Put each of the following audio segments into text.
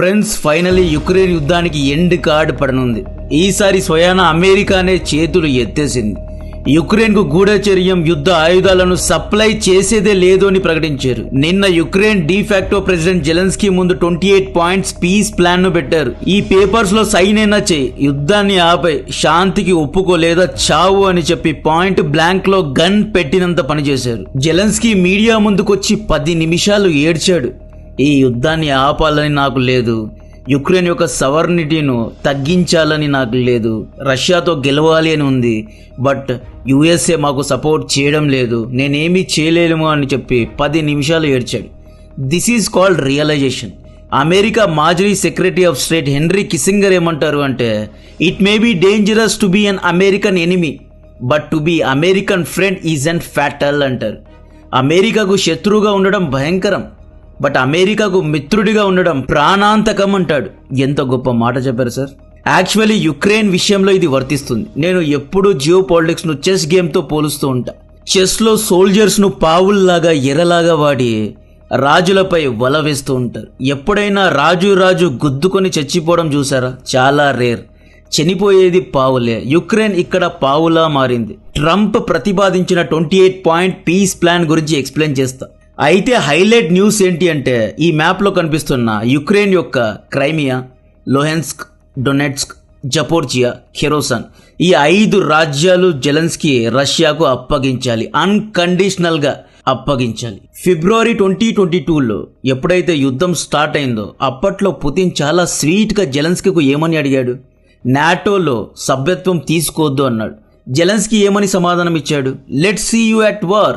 Friends finally Ukraine యుద్ధానికి end card పడనుంది. ఈసారి స్వయాన అమెరికానే చేతులు ఎత్తేసింది. యుక్రెయిన్కు గూఢచర్యం యుద్ధ ఆయుధాలను సప్లై చేసేదే లేదు అని ప్రకటించారు. నిన్న Ukraine de facto president Zelensky ముందు ట్వంటీ ఎయిట్ పాయింట్స్ పీస్ ప్లాన్ను పెట్టారు. ఈ పేపర్స్లో సైన్ అయినా చేయి. యుద్ధాన్ని ఆపై శాంతికి ఒప్పుకోలేదా చావు అని చెప్పి పాయింట్ బ్లాంక్లో గన్ పెట్టినంత పనిచేశారు. జెలెన్స్కీ మీడియా ముందుకొచ్చి పది నిమిషాలు ఏడ్చాడు. ఈ యుద్ధాన్ని ఆపాలని నాకు లేదు. యుక్రెయిన్ యొక్క సవర్నిటీను తగ్గించాలని నాకు లేదు. రష్యాతో గెలవాలి అని ఉంది. బట్ యుఎస్ఏ మాకు సపోర్ట్ చేయడం లేదు. నేనేమీ చేయలేము అని చెప్పి పది నిమిషాలు ఏడ్చాడు. This is called realisation America మాజీ secretary of state Henry Kissinger ఏమంటారు అంటే it may be dangerous to be an American enemy but to be American friend is an fatal అంటారు. అమెరికాకు శత్రువుగా ఉండడం భయంకరం. బట్ అమెరికాకు మిత్రుడిగా ఉండడం ప్రాణాంతకం అంటాడు. ఎంత గొప్ప మాట చెప్పారు సార్. యాక్చువల్లీ యుక్రెయిన్ విషయంలో ఇది వర్తిస్తుంది. నేను ఎప్పుడూ జియో పాలిటిక్స్ను చెస్ గేమ్తో పోలుస్తూ ఉంటా. చెస్లో సోల్జర్స్ను పావుల్లాగా ఎర్రలాగా వాడి రాజులపై వల వేస్తూ ఉంటారు. ఎప్పుడైనా రాజు రాజు గుద్దుకొని చచ్చిపోవడం చూసారా? చాలా రేర్. చనిపోయేది పావులే. యుక్రెయిన్ ఇక్కడ పావులా మారింది. ట్రంప్ ప్రతిపాదించిన twenty eight point peace plan గురించి ఎక్స్ప్లెయిన్ చేస్తా. అయితే హైలైట్ న్యూస్ ఏంటి అంటే ఈ మ్యాప్లో కనిపిస్తున్న యుక్రెయిన్ యొక్క క్రైమియా లోహెన్స్క్ డొనెట్స్క్ జపోర్జియా ఖెరోసన్ ఈ ఐదు రాజ్యాలు జెలెన్స్కి రష్యాకు అప్పగించాలి అన్కండిషనల్గా అప్పగించాలి. ఫిబ్రవరి ట్వంటీ ట్వంటీ టూలో ఎప్పుడైతే యుద్ధం స్టార్ట్ అయిందో అప్పట్లో పుతిన్ చాలా స్వీట్గా జెలెన్స్కీకు ఏమని అడిగాడు? నాటోలో సభ్యత్వం తీసుకోవద్దు అన్నాడు. జెలెన్స్కి ఏమని సమాధానం ఇచ్చాడు let see you at war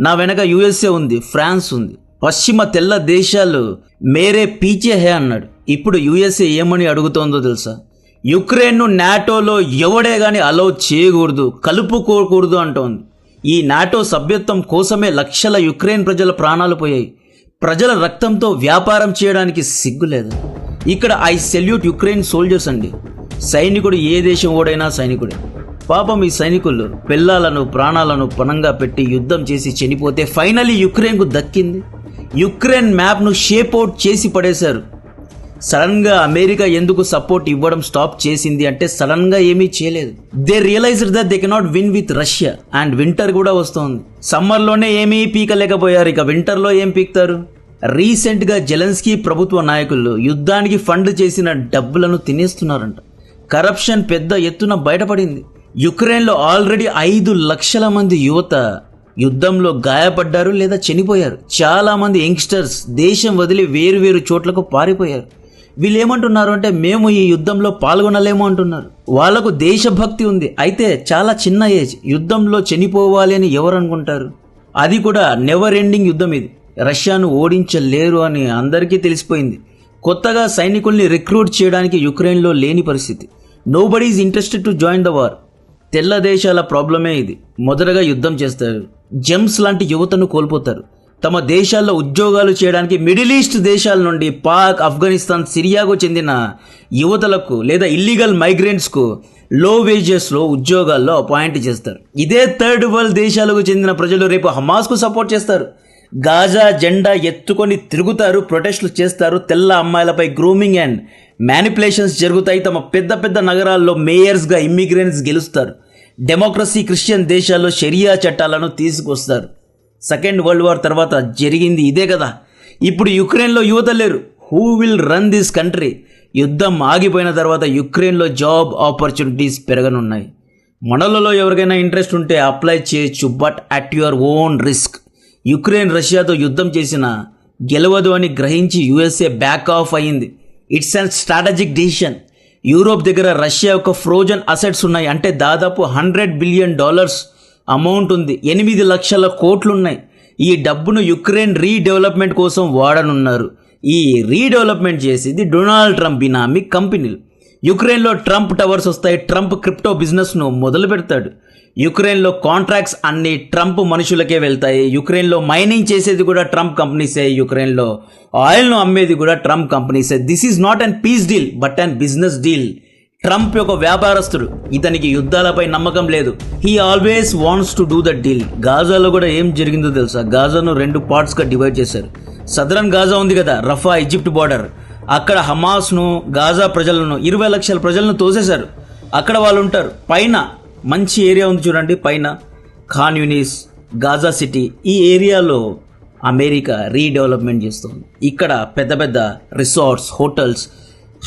నా వెనక యుఎస్ఏ ఉంది ఫ్రాన్స్ ఉంది. పశ్చిమ తెల్ల దేశాలు మేరే పీచే హే అన్నాడు. ఇప్పుడు యుఎస్ఏ ఏమని అడుగుతోందో తెలుసా? యుక్రెయిన్ను నాటోలో ఎవడే కానీ అలౌ చేయకూడదు కలుపుకోకూడదు అంటోంది. ఈ నాటో సభ్యత్వం కోసమే లక్షల యుక్రెయిన్ ప్రజల ప్రాణాలు పోయాయి. ప్రజల రక్తంతో వ్యాపారం చేయడానికి సిగ్గులేదు ఇక్కడ ఐ సెల్యూట్ యుక్రెయిన్ సోల్జర్స్ అండి. సైనికుడు ఏ దేశం ఓడైనా సైనికుడే. పాపం ఈ సైనికులు పిల్లలను ప్రాణాలను పణంగా పెట్టి యుద్ధం చేసి చనిపోతే ఫైనలీ యుక్రెయిన్కు దక్కింది. యుక్రెయిన్ మ్యాప్ను షేప్ అవుట్ చేసి పడేశారు. సడన్గా అమెరికా ఎందుకు సపోర్ట్ ఇవ్వడం స్టాప్ చేసింది అంటే సడన్గా ఏమీ చేయలేదు. They realised that they cannot win with Russia and winter కూడా వస్తోంది. సమ్మర్లోనే ఏమీ పీకలేకపోయారు ఇక వింటర్లో ఏం పీకుతారు? రీసెంట్గా జెలెన్స్కీ ప్రభుత్వ నాయకులు యుద్ధానికి ఫండ్ చేసిన డబ్బులను తినేస్తున్నారంట. కరప్షన్ పెద్ద ఎత్తున బయటపడింది. యుక్రెయిన్లో ఆల్రెడీ ఐదు లక్షల మంది యువత యుద్ధంలో గాయపడ్డారు లేదా చనిపోయారు. చాలామంది యంగ్స్టర్స్ దేశం వదిలి వేరు వేరు చోట్లకు పారిపోయారు. వీళ్ళు ఏమంటున్నారు అంటే మేము ఈ యుద్ధంలో పాల్గొనలేము అంటున్నారు. వాళ్ళకు దేశభక్తి ఉంది. అయితే చాలా చిన్న ఏజ్ యుద్ధంలో చనిపోవాలి అని ఎవరు అనుకుంటారు? అది కూడా నెవర్ ఎండింగ్ యుద్ధం ఇది. రష్యాను ఓడించలేరు అని అందరికీ తెలిసిపోయింది. కొత్తగా సైనికుల్ని రిక్రూట్ చేయడానికి యుక్రెయిన్లో లేని పరిస్థితి. Nobody is interested to join the war తెల్ల దేశాల ప్రాబ్లమే ఇది. మొదటగా యుద్ధం చేస్తారు. జెమ్స్ లాంటి యువతను కోల్పోతారు. తమ దేశాల్లో ఉద్యోగాలు చేయడానికి మిడిల్ ఈస్ట్ దేశాల నుండి పాక్ ఆఫ్ఘనిస్తాన్ సిరియాకు చెందిన యువతలకు లేదా ఇల్లీగల్ మైగ్రెంట్స్కు లో వేజెస్లో ఉద్యోగాల్లో అపాయింట్ చేస్తారు. ఇదే థర్డ్ వరల్డ్ దేశాలకు చెందిన ప్రజలు రేపు హమాస్కు సపోర్ట్ చేస్తారు. గాజా జెండా ఎత్తుకొని తిరుగుతారు ప్రొటెస్టులు చేస్తారు. తెల్ల అమ్మాయిలపై గ్రూమింగ్ అండ్ మ్యానిపులేషన్స్ జరుగుతాయి. తమ పెద్ద పెద్ద నగరాల్లో మేయర్స్గా ఇమ్మిగ్రెంట్స్ గెలుస్తారు. డెమోక్రసీ క్రిస్టియన్ దేశాల్లో షరియా చట్టాలను తీసుకొస్తారు. సెకండ్ వరల్డ్ వార్ తర్వాత జరిగింది ఇదే కదా. ఇప్పుడు యుక్రెయిన్లో యువత లేరు. Who will run this country యుద్ధం ఆగిపోయిన తర్వాత యుక్రెయిన్లో జాబ్ ఆపర్చునిటీస్ పెరగనున్నాయి. మనలలో ఎవరికైనా ఇంట్రెస్ట్ ఉంటే అప్లై చేయొచ్చు but at your own risk Ukraine రష్యాతో యుద్ధం చేసిన గెలవదు అని గ్రహించి యుఎస్ఏ బ్యాక్ ఆఫ్ అయింది. It's and strategic decision Europe దగ్గర రష్యా యొక్క ఫ్రోజన్ అసెట్స్ ఉన్నాయి. అంటే దాదాపు హండ్రెడ్ బిలియన్ డాలర్స్ అమౌంట్ ఉంది. ఎనిమిది లక్షల కోట్లున్నాయి. ఈ డబ్బును యుక్రెయిన్ రీడెవలప్మెంట్ కోసం వాడనున్నారు. ఈ రీడెవలప్మెంట్ చేసేది డొనాల్డ్ ట్రంప్ బినామీ కంపెనీలు. యుక్రెయిన్లో ట్రంప్ టవర్స్ వస్తాయి. ట్రంప్ క్రిప్టో బిజినెస్ను మొదలు పెడతాడు యుక్రెయిన్లో కాంట్రాక్ట్స్ అన్ని ట్రంప్ మనుషులకే వెళ్తాయి. యుక్రెయిన్లో మైనింగ్ చేసేది కూడా ట్రంప్ కంపెనీసే. యుక్రెయిన్లో ఆయిల్ను అమ్మేది కూడా Trump కంపెనీసే. This is not an peace deal but an business deal Trump యొక్క వ్యాపారస్తుడు ఇతనికి యుద్ధాలపై నమ్మకం లేదు. He always wants to do the deal గాజాలో కూడా ఏం జరిగిందో తెలుసా? గాజాను రెండు పార్ట్స్గా డివైడ్ చేశారు. సదరన్ గాజా ఉంది కదా రఫా ఈజిప్ట్ బార్డర్ అక్కడ హమాస్ను గాజా ప్రజలను ఇరవై లక్షల ప్రజలను తోసేశారు. అక్కడ వాళ్ళు ఉంటారు. పైన మంచి ఏరియా ఉంది చూడండి పైన ఖాన్ యూనిస్ గాజా సిటీ. ఈ ఏరియాలో అమెరికా రీడెవలప్మెంట్ చేస్తుంది. ఇక్కడ పెద్ద పెద్ద resorts hotels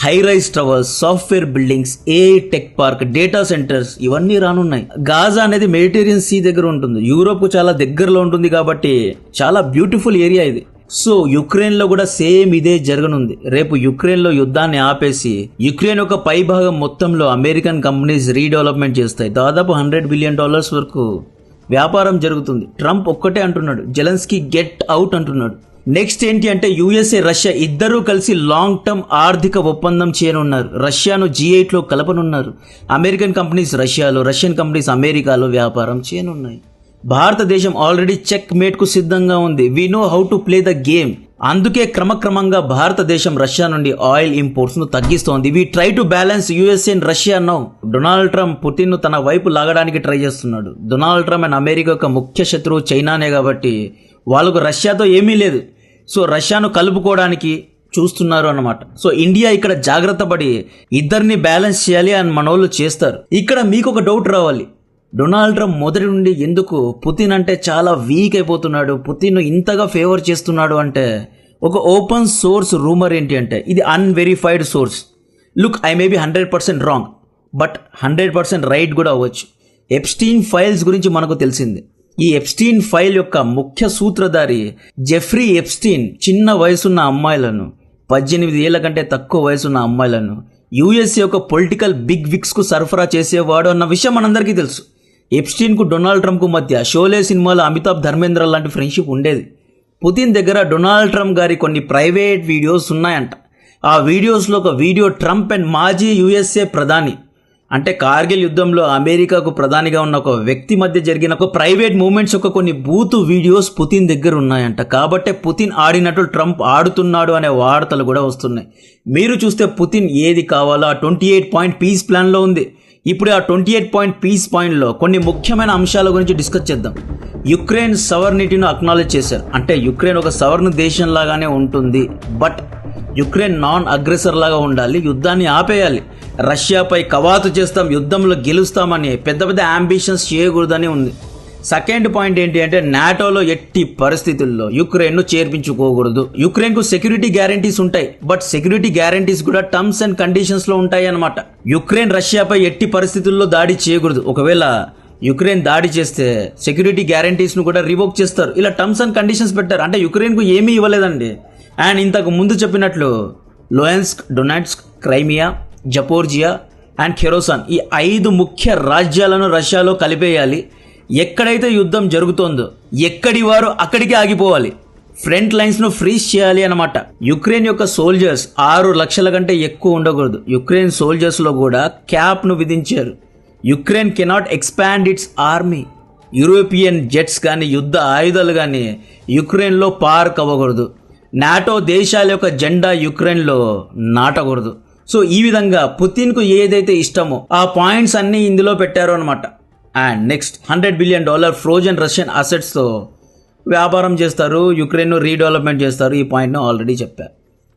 high rise towers software buildings a tech park data centres ఇవన్నీ రానున్నాయి. గాజా అనేది మెడిటేరియన్ సీ దగ్గర ఉంటుంది. యూరోప్ చాలా దగ్గరలో ఉంటుంది కాబట్టి చాలా బ్యూటిఫుల్ ఏరియా ఇది. సో యుక్రెయిన్లో కూడా సేమ్ ఇదే జరగనుంది. రేపు యుక్రెయిన్లో యుద్ధాన్ని ఆపేసి యుక్రెయిన్ ఒక పై భాగం మొత్తంలో అమెరికన్ కంపెనీస్ రీడెవలప్మెంట్ చేస్తాయి. దాదాపు హండ్రెడ్ బిలియన్ డాలర్స్ వరకు వ్యాపారం జరుగుతుంది. ట్రంప్ ఒక్కటే అంటున్నాడు. జెలెన్స్కీ గెట్ అవుట్ అంటున్నాడు. నెక్స్ట్ ఏంటి అంటే యుఎస్ఏ రష్యా ఇద్దరూ కలిసి లాంగ్ టర్మ్ ఆర్థిక ఒప్పందం చేయనున్నారు. రష్యాను జీ ఎయిట్లో కలపనున్నారు. అమెరికన్ కంపెనీస్ రష్యాలో రష్యన్ కంపెనీస్ అమెరికాలో వ్యాపారం చేయనున్నాయి. భారతదేశం ఆల్రెడీ చెక్ మేట్కు సిద్ధంగా ఉంది. We know how to play the game అందుకే క్రమక్రమంగా భారతదేశం రష్యా నుండి ఆయిల్ ఇంపోర్ట్స్ను తగ్గిస్తోంది. We try to balance USA and Russia now Donald Trump పుతిన్ను తన వైపు లాగడానికి ట్రై చేస్తున్నాడు. డొనాల్డ్ ట్రంప్ అండ్ అమెరికా యొక్క ముఖ్య శత్రువు చైనానే కాబట్టి వాళ్ళకు రష్యాతో ఏమీ లేదు. సో రష్యాను కలుపుకోవడానికి చూస్తున్నారు అన్నమాట. సో ఇండియా ఇక్కడ జాగ్రత్త పడి ఇద్దరిని బ్యాలెన్స్ చేయాలి అని మనోళ్ళు చేస్తారు. ఇక్కడ మీకు ఒక డౌట్ రావాలి. డొనాల్డ్ ట్రంప్ మొదటి నుండి ఎందుకు పుతిన్ అంటే చాలా వీక్ అయిపోతున్నాడు పుతిన్ ఇంతగా ఫేవర్ చేస్తున్నాడు అంటే ఒక ఓపెన్ సోర్స్ రూమర్ ఏంటి అంటే ఇది unverified source look I may be hundred percent wrong but hundred percent right కూడా అవ్వచ్చు. ఎప్స్టీన్ ఫైల్స్ గురించి మనకు తెలిసింది. ఈ ఎప్స్టీన్ ఫైల్ యొక్క ముఖ్య సూత్రధారి జెఫ్రీ ఎప్స్టీన్ చిన్న వయసున్న అమ్మాయిలను పద్దెనిమిది ఏళ్ళ కంటే తక్కువ వయసున్న అమ్మాయిలను యుఎస్ యొక్క పొలిటికల్ బిగ్ విక్స్కు సరఫరా చేసేవాడు అన్న విషయం మనందరికీ తెలుసు. ఎప్స్టీన్కు డొనాల్డ్ ట్రంప్కు మధ్య షోలే సినిమాలో అమితాబ్ ధర్మేంద్ర లాంటి ఫ్రెండ్షిప్ ఉండేది. పుతిన్ దగ్గర డొనాల్డ్ ట్రంప్ గారి కొన్ని ప్రైవేట్ వీడియోస్ ఉన్నాయంట. ఆ వీడియోస్లో ఒక వీడియో ట్రంప్ అండ్ మాజీ యుఎస్ఏ ప్రధాని అంటే కార్గిల్ యుద్ధంలో అమెరికాకు ప్రధానిగా ఉన్న ఒక వ్యక్తి మధ్య జరిగిన ఒక ప్రైవేట్ మూమెంట్స్ యొక్క కొన్ని బూతు వీడియోస్ పుతిన్ దగ్గర ఉన్నాయంట. కాబట్టే పుతిన్ ఆడినట్టు ట్రంప్ ఆడుతున్నాడు అనే వార్తలు కూడా వస్తున్నాయి. మీరు చూస్తే పుతిన్ ఏది కావాలో ఆ ట్వంటీ ఎయిట్ పాయింట్ పీస్ ప్లాన్లో ఉంది. ఇప్పుడు ఆ ట్వంటీ ఎయిట్ పాయింట్ పీస్ పాయింట్లో కొన్ని ముఖ్యమైన అంశాల గురించి డిస్కస్ చేద్దాం. యుక్రెయిన్ సవర్నిటీను అక్నాలెడ్జ్ చేశారు. అంటే యుక్రెయిన్ ఒక సవర్ణ దేశం లాగానే ఉంటుంది. బట్ యుక్రెయిన్ నాన్ అగ్రెసర్ లాగా ఉండాలి యుద్ధాన్ని ఆపేయాలి. రష్యాపై కవాతు చేస్తాం యుద్ధంలో గెలుస్తామని పెద్ద పెద్ద అంబిషన్స్ చేయకూడదని ఉంది. సెకండ్ పాయింట్ ఏంటి అంటే నాటోలో ఎట్టి పరిస్థితుల్లో యుక్రెయిన్ను చేర్పించుకోకూడదు. యుక్రెయిన్కు సెక్యూరిటీ గ్యారంటీస్ ఉంటాయి. బట్ సెక్యూరిటీ గ్యారంటీస్ కూడా టర్మ్స్ అండ్ కండిషన్స్లో ఉంటాయి అన్నమాట యుక్రెయిన్ రష్యాపై ఎట్టి పరిస్థితుల్లో దాడి చేయకూడదు. ఒకవేళ యుక్రెయిన్ దాడి చేస్తే సెక్యూరిటీ గ్యారంటీస్ను కూడా రివోక్ చేస్తారు. ఇలా టర్మ్స్ అండ్ కండిషన్స్ పెట్టారు. అంటే యుక్రెయిన్కు ఏమీ ఇవ్వలేదండి. అండ్ ఇంతకు ముందు చెప్పినట్లు లోయన్స్క్ డొనాట్స్క్ క్రైమియా జపోర్జియా అండ్ ఖెరోసాన్ ఈ ఐదు ముఖ్య రాజ్యాలను రష్యాలో కలిపేయాలి. ఎక్కడైతే యుద్ధం జరుగుతోందో ఎక్కడి వారు అక్కడికి ఆగిపోవాలి? ఫ్రంట్ లైన్స్ను ఫ్రీజ్ చేయాలి అన్నమాట. యుక్రెయిన్ యొక్క సోల్జర్స్ ఆరు లక్షల కంటే ఎక్కువ ఉండకూడదు. యుక్రెయిన్ సోల్జర్స్లో కూడా క్యాప్ను విధించారు. Ukraine cannot expand its army. European jets కానీ యుద్ధ ఆయుధాలు కానీ యుక్రెయిన్లో పార్క్ అవ్వకూడదు నాటో దేశాల యొక్క జెండా యుక్రెయిన్లో నాటకూడదు. సో ఈ విధంగా పుతిన్కు ఏదైతే ఇష్టమో ఆ పాయింట్స్ అన్నీ ఇందులో పెట్టారు అనమాట and next hundred billion dollar frozen Russian అసెట్స్తో వ్యాపారం చేస్తారు. యుక్రెయిన్ను రీడెవలప్మెంట్ చేస్తారు. ఈ పాయింట్ను ఆల్రెడీ చెప్పారు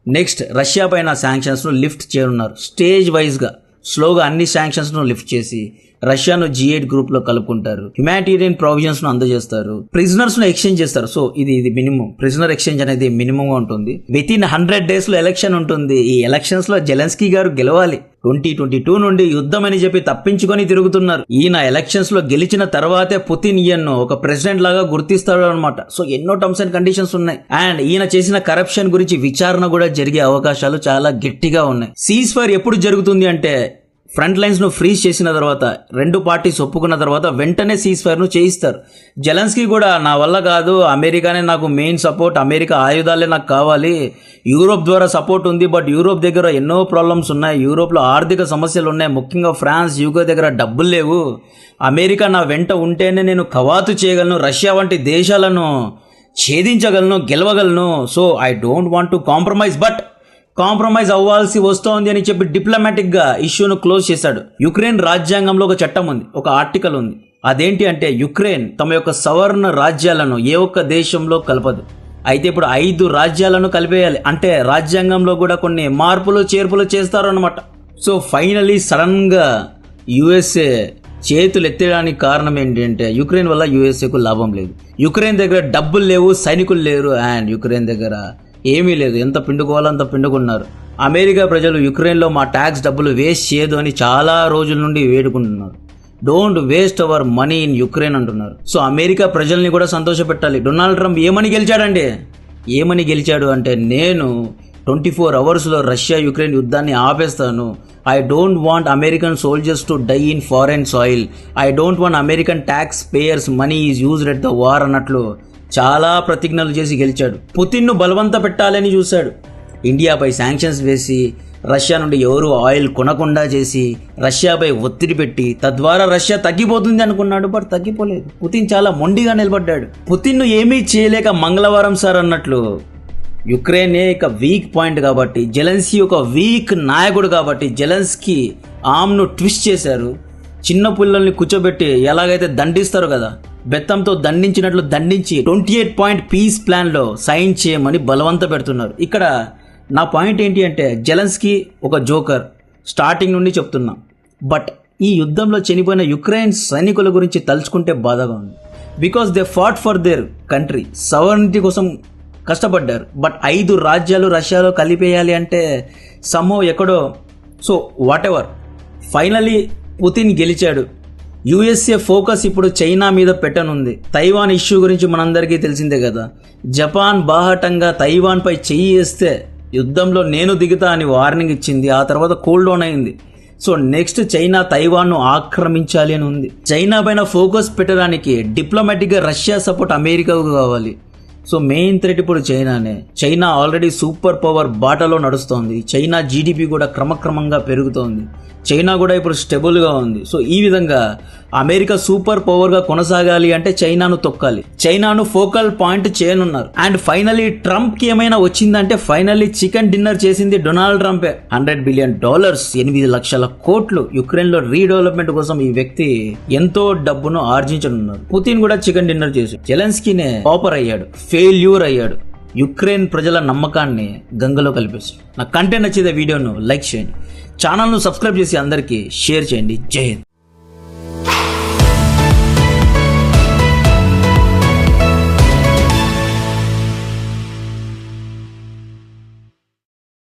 నెక్స్ట్ రష్యా పైన శాంక్షన్స్ను లిఫ్ట్ చేయనున్నారు. స్టేజ్ వైజ్గా స్లోగా అన్ని శాంక్షన్స్ను లిఫ్ట్ చేసి రష్యాను జీ ఎయిట్ గ్రూప్లో కలుపుకుంటారు. హ్యుమానిటేరియన్ ప్రొవిజన్స్ను అందజేస్తారు. ప్రిజనర్స్ను ఎక్స్చేంజ్ చేస్తారు. సో ఇది ఇది మినిమం ప్రిజనర్ ఎక్స్చేంజ్ అనేది మినిమంగా ఉంటుంది. విత్ ఇన్ హండ్రెడ్ డేస్లో ఎలక్షన్ ఉంటుంది. ఈ ఎలక్షన్స్లో జెలెన్స్కీ గారు గెలవాలి. ట్వంటీ ట్వంటీ టూ నుండి యుద్ధం అని చెప్పి తప్పించుకొని తిరుగుతున్నారు. ఈయన ఎలక్షన్స్లో గెలిచిన తర్వాతే పుతిన్ ఈయన్ను ఒక ప్రెసిడెంట్ లాగా గుర్తిస్తాడు అనమాట సో ఎన్నో టర్మ్స్ అండ్ కండిషన్స్ ఉన్నాయి. అండ్ ఈయన చేసిన కరప్షన్ గురించి విచారణ కూడా జరిగే అవకాశాలు చాలా గట్టిగా ఉన్నాయి. సీజ్ ఫైర్ ఎప్పుడు జరుగుతుంది అంటే ఫ్రంట్ లైన్స్ను ఫ్రీజ్ చేసిన తర్వాత రెండు పార్టీస్ ఒప్పుకున్న తర్వాత వెంటనే సీజ్ ఫైర్ను చేయిస్తారు. జలన్స్కీ కూడా నా వల్ల కాదు అమెరికానే నాకు మెయిన్ సపోర్ట్ అమెరికా ఆయుధాలే నాకు కావాలి. యూరోప్ ద్వారా సపోర్ట్ ఉంది బట్ యూరోప్ దగ్గర ఎన్నో ప్రాబ్లమ్స్ ఉన్నాయి. యూరోప్లో ఆర్థిక సమస్యలు ఉన్నాయి. ముఖ్యంగా ఫ్రాన్స్ యూకే దగ్గర డబ్బులు లేవు. అమెరికా నా వెంట ఉంటేనే నేను కవాతు చేయగలను రష్యా వంటి దేశాలను ఛేదించగలను గెలవగలను. So I don't want to compromise but compromise అవ్వాల్సి వస్తోంది అని చెప్పి డిప్లొమాటిక్గా ఇష్యూను క్లోజ్ చేశాడు. యుక్రెయిన్ రాజ్యాంగంలో ఒక చట్టం ఉంది ఒక ఆర్టికల్ ఉంది. అదేంటి అంటే యుక్రెయిన్ తమ యొక్క సవర్ణ రాజ్యాలను ఏ ఒక్క దేశంలో కలపదు. అయితే ఇప్పుడు ఐదు రాజ్యాలను కలిపేయాలి. అంటే రాజ్యాంగంలో కూడా కొన్ని మార్పులు చేర్పులు చేస్తారు అనమాట సో ఫైనలీ సడన్గా యుఎస్ఏ చేతులు ఎత్తడానికి కారణం ఏంటంటే యుక్రెయిన్ వల్ల యుఎస్ఏకు లాభం లేదు. యుక్రెయిన్ దగ్గర డబ్బులు లేవు సైనికులు లేరు అండ్ యుక్రెయిన్ దగ్గర ఏమీ లేదు. ఎంత పిండుకోవాలో అంత పిండుకున్నారు. అమెరికా ప్రజలు యుక్రెయిన్లో మా ట్యాక్స్ డబ్బులు వేస్ట్ చేయదు అని చాలా రోజుల నుండి వేడుకుంటున్నారు. Don't waste our money in Ukraine అంటున్నారు. సో అమెరికా ప్రజల్ని కూడా సంతోషపెట్టాలి. డొనాల్డ్ ట్రంప్ ఏమని గెలిచాడండి? ఏమని గెలిచాడు అంటే నేను ట్వంటీ ఫోర్ అవర్స్లో రష్యా యుక్రెయిన్ యుద్ధాన్ని ఆపేస్తాను. I don't want American soldiers to die in foreign soil. I don't want American taxpayers money is used at the war అన్నట్లు చాలా ప్రతిజ్ఞలు చేసి గెలిచాడు. పుతిన్ను బలవంత పెట్టాలని చూశాడు. ఇండియాపై శాంక్షన్స్ వేసి రష్యా నుండి ఎవరు ఆయిల్ కొనకుండా చేసి రష్యాపై ఒత్తిడి పెట్టి తద్వారా రష్యా తగ్గిపోతుంది అనుకున్నాడు బట్ తగ్గిపోలేదు. పుతిన్ చాలా మొండిగా నిలబడ్డాడు. పుతిన్ను ఏమీ చేయలేక మంగళవారం సార్ అన్నట్లు యుక్రెయినే ఇక వీక్ పాయింట్ కాబట్టి జెలెన్స్కీ ఒక వీక్ నాయకుడు కాబట్టి జెలెన్స్కీ ఆమ్ను ట్విస్ట్ చేశారు. చిన్న పిల్లల్ని కూర్చోబెట్టి ఎలాగైతే దండిస్తారు కదా బెత్తంతో దండించినట్లు దండించి ట్వంటీ ఎయిట్ పాయింట్ పీస్ ప్లాన్లో సైన్ చేయమని బలవంత పెడుతున్నారు. ఇక్కడ నా పాయింట్ ఏంటి అంటే జెలెన్స్కీ ఒక జోకర్ స్టార్టింగ్ నుండి చెప్తున్నా. బట్ ఈ యుద్ధంలో చనిపోయిన యుక్రెయిన్ సైనికుల గురించి తలుచుకుంటే బాధగా ఉంది. Because they fought for their country sovereignty కోసం కష్టపడ్డారు. బట్ ఐదు రాజ్యాలు రష్యాలో కలిపేయాలి అంటే సమ్మో ఎక్కడో so whatever finally Putin గెలిచాడు. యుఎస్ఏ ఫోకస్ ఇప్పుడు చైనా మీద పెట్టనుంది. తైవాన్ ఇష్యూ గురించి మనందరికీ తెలిసిందే కదా. జపాన్ బాహటంగా తైవాన్పై చెయ్యి వేస్తే యుద్ధంలో నేను దిగుతా అని వార్నింగ్ ఇచ్చింది. ఆ తర్వాత కూల్ డౌన్ అయింది. సో నెక్స్ట్ చైనా తైవాన్ను ఆక్రమించాలి అని ఉంది. చైనా పైన ఫోకస్ పెట్టడానికి డిప్లొమాటిక్గా రష్యా సపోర్ట్ అమెరికాకు కావాలి. సో మెయిన్ థ్రెట్ ఇప్పుడు చైనానే. చైనా ఆల్రెడీ సూపర్ పవర్ బాటలో నడుస్తోంది. చైనా జీడిపి కూడా క్రమక్రమంగా పెరుగుతోంది. చైనా కూడా ఇప్పుడు స్టెబుల్గా ఉంది. సో ఈ విధంగా అమెరికా సూపర్ పవర్గా కొనసాగాలి అంటే చైనాను తొక్కాలి. చైనాను ఫోకల్ పాయింట్ చేయనున్నారు. అండ్ ఫైనలీ ట్రంప్కి ఏమైనా వచ్చిందంటే ఫైనల్లీ చికెన్ డిన్నర్ చేసింది డొనాల్డ్ ట్రంపే. హండ్రెడ్ బిలియన్ డాలర్స్ ఎనిమిది లక్షల కోట్లు యుక్రెయిన్లో రీడెవలప్మెంట్ కోసం ఈ వ్యక్తి ఎంతో డబ్బును ఆర్జించనున్నారు. పుతిన్ కూడా చికెన్ డిన్నర్ చేసి జెలెన్స్కీనే ఆపర్ అయ్యాడు. ఫెయిల్యూర్ అయ్యాడు. యుక్రెయిన్ ప్రజల నమ్మకాన్ని గంగలో కలిపేశాడు నా కంటెంట్ నచ్చితే వీడియోను లైక్ చేయండి. ఛానల్ను సబ్స్క్రైబ్ చేసి అందరికీ షేర్ చేయండి. జై హింద్.